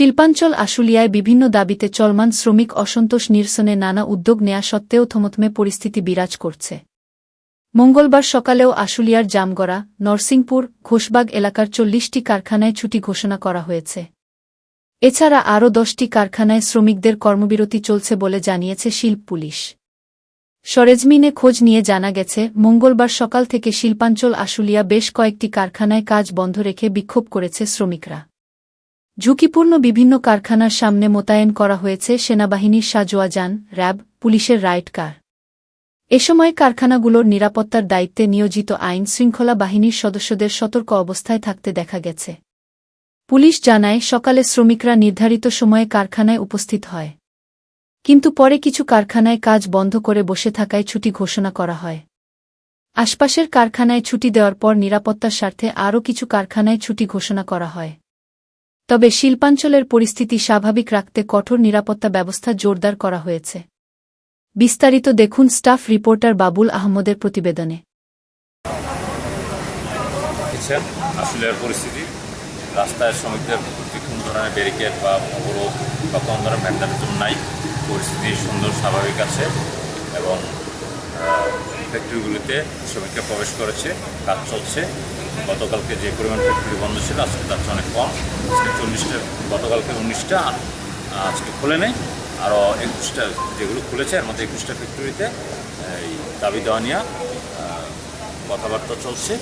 শিল্পাঞ্চল আশুলিয়ায় বিভিন্ন দাবিতে চলমান শ্রমিক অসন্তোষ নিরসনে নানা উদ্যোগ নেয়া সত্ত্বেও থমথমে পরিস্থিতি বিরাজ করছে। মঙ্গলবার সকালেও আশুলিয়ার জামগড়া, নরসিংপুর, ঘোষবাগ এলাকার চল্লিশটি কারখানায় ছুটি ঘোষণা করা হয়েছে। এছাড়া আরও দশটি কারখানায় শ্রমিকদের কর্মবিরতি চলছে বলে জানিয়েছে শিল্প পুলিশ। সরেজমিনে খোঁজ নিয়ে জানা গেছে, মঙ্গলবার সকাল থেকে শিল্পাঞ্চল আশুলিয়া বেশ কয়েকটি কারখানায় কাজ বন্ধ রেখে বিক্ষোভ করেছে শ্রমিকরা। ঝুঁকিপূর্ণ বিভিন্ন কারখানার সামনে মোতায়েন করা হয়েছে সেনাবাহিনীর সাজোয়া যান র্যাব, পুলিশের রাইট কার। এ সময় কারখানাগুলোর নিরাপত্তার দায়িত্বে নিয়োজিত আইন শৃঙ্খলা বাহিনীর সদস্যদের সতর্ক অবস্থায় থাকতে দেখা গেছে। পুলিশ জানায়, সকালে শ্রমিকরা নির্ধারিত সময়ে কারখানায় উপস্থিত হয়। কিন্তু পরে কিছু কারখানায় কাজ বন্ধ করে বসে থাকায় ছুটি ঘোষণা করা হয়। আশপাশের কারখানায় ছুটি দেওয়ার পর নিরাপত্তার স্বার্থে আরও কিছু কারখানায় ছুটি ঘোষণা করা হয়। তবে শিল্পাঞ্চলের পরিস্থিতি স্বাভাবিক রাখতে কঠোর নিরাপত্তা ব্যবস্থা জোরদার করা হয়েছে। বিস্তারিত দেখুন স্টাফ রিপোর্টার বাবুল আহমদের প্রতিবেদনে। দেখছেন আসলে এর পরিস্থিতি, রাস্তায় শ্রমিকদের প্রতি কোনো ধরনের ব্যারিকেড বা অবরোধ বা কোনো ধরনের ভ্যান্ডালিজম নাই। পরিস্থিতি সুন্দর, স্বাভাবিক আছে এবং ফ্যাক্টরিগুলিতে শ্রমিকরা প্রবেশ করেছে, কাজ চলছে। গতকালকে যে পরিমাণ ফ্যাক্টরি বন্ধ ছিল, আজকে তার চেয়ে অনেক কম। আজকে চল্লিশটা, গতকালকে উনিশটা আজকে খুলে নেই। আরও একুশটা যেগুলো খুলেছে, এর মধ্যে একুশটা ফ্যাক্টরিতে এই দাবি দেওয়া নিয়ে কথাবার্তা চলছে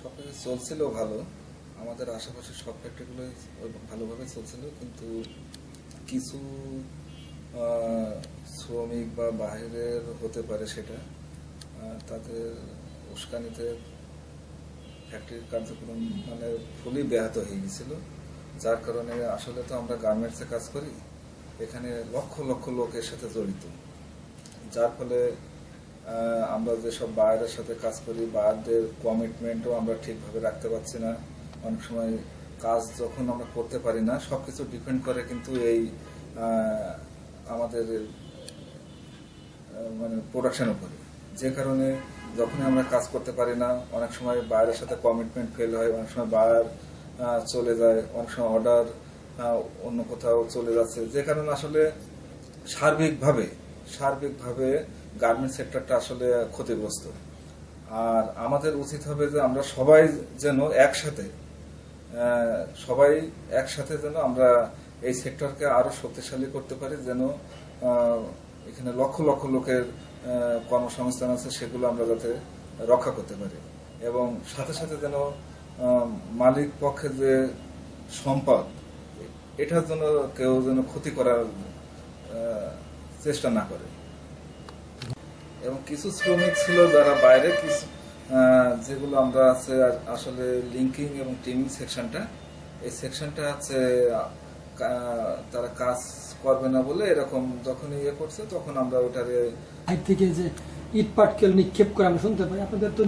সব কিছু চলছিল ভালো। আমাদের আশেপাশে সব ফ্যাক্টরিগুলোই ভালোভাবে চলছিল, কিন্তু কিছু শ্রমিক বা বাইরের হতে পারে সেটা তাদের উস্কানিতে ফ্যাক্টরির কার্যক্রম মানে ফুলই ব্যাহত হয়ে গেছিল। যার কারণে আসলে তো আমরা গার্মেন্টসে কাজ করি, এখানে লক্ষ লক্ষ লোক এর সাথে জড়িত। যার ফলে আমরা যেসব বায়ারের সাথে কাজ করি, বায়ারদের কমিটমেন্টও আমরা ঠিকভাবে রাখতে পারছি না। অনেক সময় কাজ যখন আমরা করতে পারি না, সবকিছু ডিপেন্ড করে কিন্তু এই আমাদের মানে প্রোডাকশন উপরে। যে কারণে যখনই আমরা কাজ করতে পারি না, অনেক সময় বাইরের সাথে কমিটমেন্ট ফেল হয়, অনেক সময় বায়ার চলে যায়, অনেক সময় অর্ডার অন্য কোথাও চলে যাচ্ছে। যে কারণে আসলে সার্বিকভাবে সার্বিকভাবে গার্মেন্ট সেক্টরটা আসলে ক্ষতিগ্রস্ত। আর আমাদের উচিত হবে যে আমরা সবাই যেন একসাথে সবাই একসাথে যেন আমরা এই সেক্টরকে আরও শক্তিশালী করতে পারি, যেন এখানে লক্ষ লক্ষ লোকের কর্মসংস্থান আছে সেগুলো আমরা যাতে রক্ষা করতে পারি। এবং সাথে সাথে যেন মালিক পক্ষে যে সম্পদ, এটার জন্য কেউ যেন ক্ষতি করার চেষ্টা না করে। কিছু শ্রমিক ছিল যারা বাইরে, কিছু যেগুলো আমরা আছে আসলে লিঙ্কিং এবং টিমিং সেকশনটা এই সেকশনটা আছে তারা কাজ করবে না বলে এরকম যখন ইয়ে করছে, তখন আমরা ওটারে থেকে যে ইট পাটকেল নিক্ষেপ করে আমরা শুনতে পাই। আপনাদের তো